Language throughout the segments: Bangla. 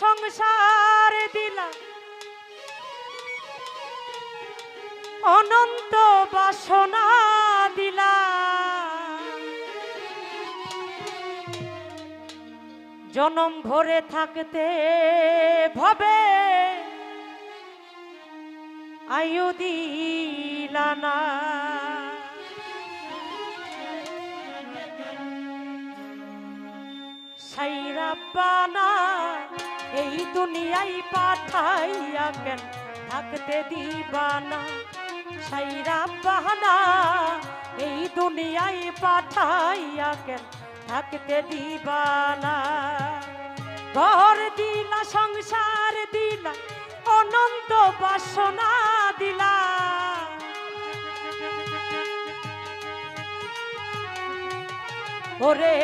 সংসার দিলা। অনন্ত বাসনা দিলা। জনম ভরে থাকতে ভবে আয়ু দিলা না। সাইরাব্বানা এই দুনিয়ায় পাঠাইয়া কেন থাকতে দিবানা? সাইরাব্বানা এই দুনিয়ায় পাঠাইয়া কেন থাকতে দিবানা? ঘর দিলা, সংসার দিলা, অনন্ত বাসনা দিলা। ওরে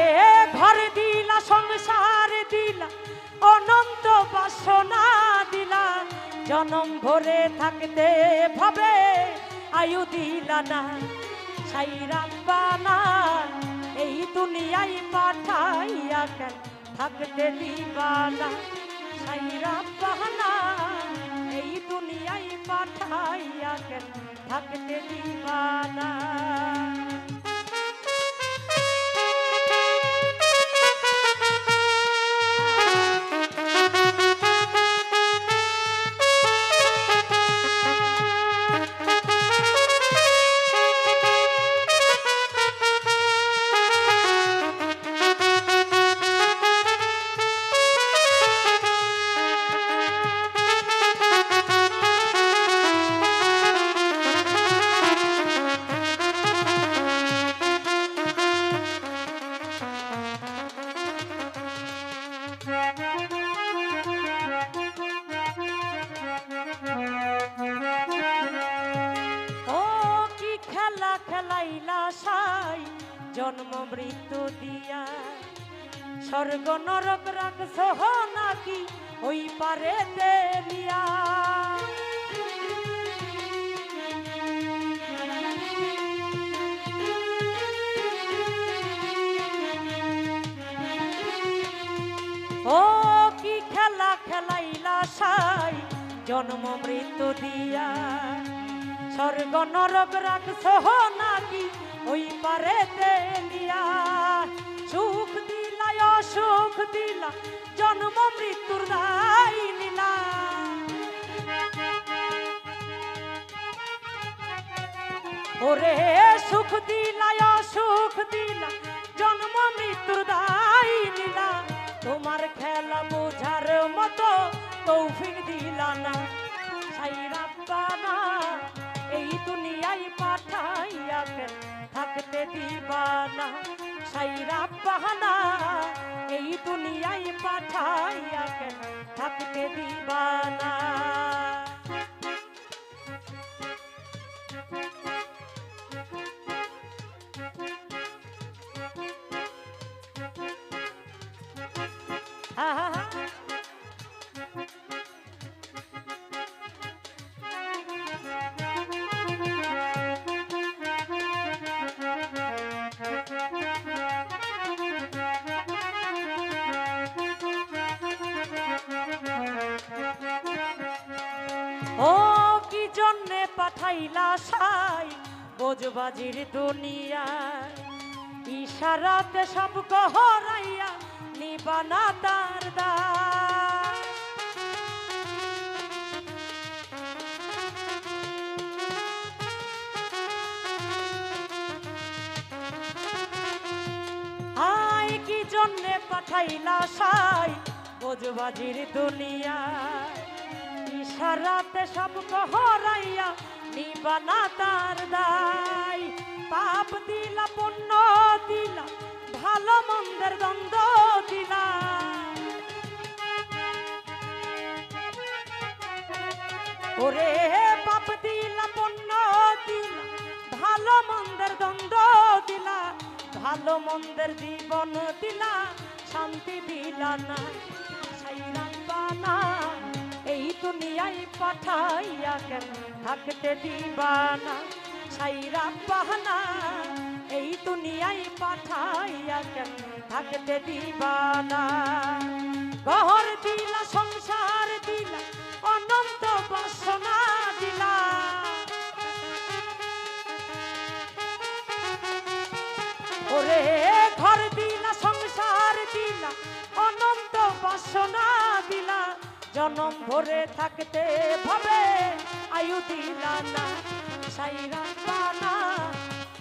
ঘর দিলা, সংসার দিলা অনন্ত বাসনা দিলা। জনম ভরে থাকতে ভাবে, আয়ু দিলা না। সাই সাইরাব্বানা এই দুনিয়ায় পাঠাইয়া কেন থাকতে দিবানা সাইরাব্বানা এই দুনিয়ায় পাঠাইয়া কেন থাকতে দিবানা সাই জন্ম মৃত্যু দিয়া। স্বর্গ নরক রাখছ নাকি ওই পারে দেলিয়া ও কি খেলা খেলাইলা সাই জন্ম মৃত্যু দিয়া। স্বর্গ নরক রাখছ নাকি ওই পারে দেলিয়া সুখ দিলা অসুখ দিলা জন্ম মৃত্যুর দায় নিলা ওরে সুখ দিলা অসুখ দিলা জন্ম মৃত্যুর দায় নিলা তোমার খেলা বোঝার মতো তৌফিক দিলা না। সাইরাব্বানা এই দুনিয়ায় পাঠাইয়া থাকতে দিবানা সাইরাব্বানা এই দুনিয়ায় পাঠাইয়া থাকতে দিবানা। হা হা হা। ও কি জন্যে পাঠাইলা সাই বোঝবাজির দুনিয়ায়? ইশারাতে সব গহরাইয়া নিবানা তার দায়। হাই কি জন্যে পাঠাইলা সাই বোঝবাজির দুনিয়ায়? ইশারাতে সব গহরাইয়া নিবানা তার দায়। পাপ দিলা, পুণ্য দিলা, ভালো মন্দের দ্বন্দ্ব দিলা। ওরে পাপ দিলা, পুণ্য দিলা, ভালো মন্দের দ্বন্দ্ব দিলা। ভালো মন্দের জীবন দিলা, শান্তি দিলা না সাইরাব্বানা এই দুনিয়ায় পাঠাইয়া কেন? থাকতে দিবানা পাহানা। এই দুনিয়ায় পাঠাইয়া কেন? থাকতে দিবানা। গহর দিলা জনম ভরে থাকতে ভবে আয়ু দিলানা সাইরা পানা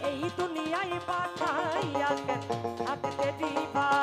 এই দুনিয়ায় পাঠাইয়া থাকতে দিবা